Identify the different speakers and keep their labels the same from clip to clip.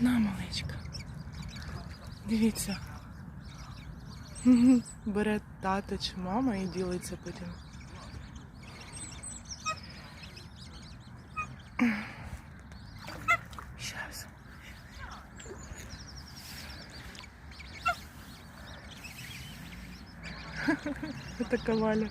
Speaker 1: На, малечка. Дивіться. Мгм. Бере тато чи мама і ділиться потім. Щас. Это Коваля.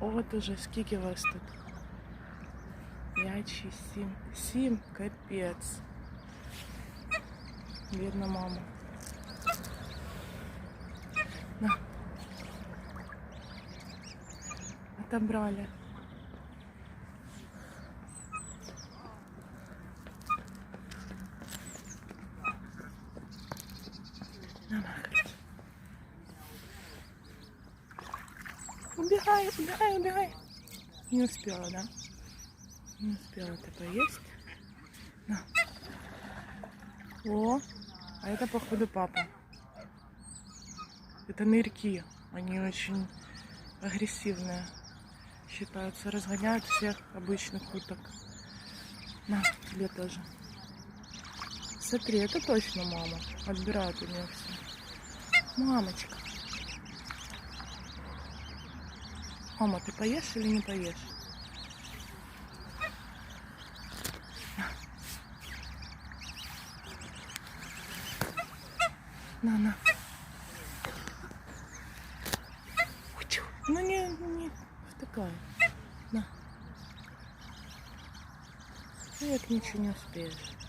Speaker 1: От уже скільки вас тут? П'ять, шість, сім. Сім, капець. Бідна мама. На. Отобрали. На, Маргаret. Убегай, убегай, убегай. Не успела, да? Не успела ты поесть. На. О, а это походу папа. Это нырки. Они очень агрессивные. Считаются, разгоняют всех обычных уток. На, тебе тоже. Смотри, это точно мама. Отбирают у нее все. Мамочка. Мама, ты поешь или не поешь? На, на. Ну не, не втыкай. На. Нет, ничего не успеешь.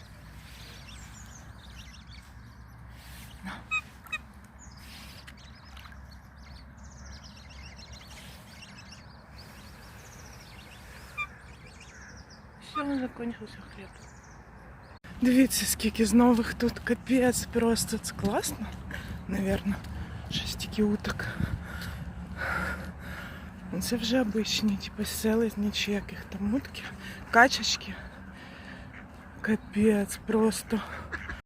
Speaker 1: Все, закончився хліб. Дивіться, скільки з нових тут капець, просто це класно, навірно. Щось тільки уток. Ну, Це вже обичні, типу селезні чи яких там утки, качечки. Капець, просто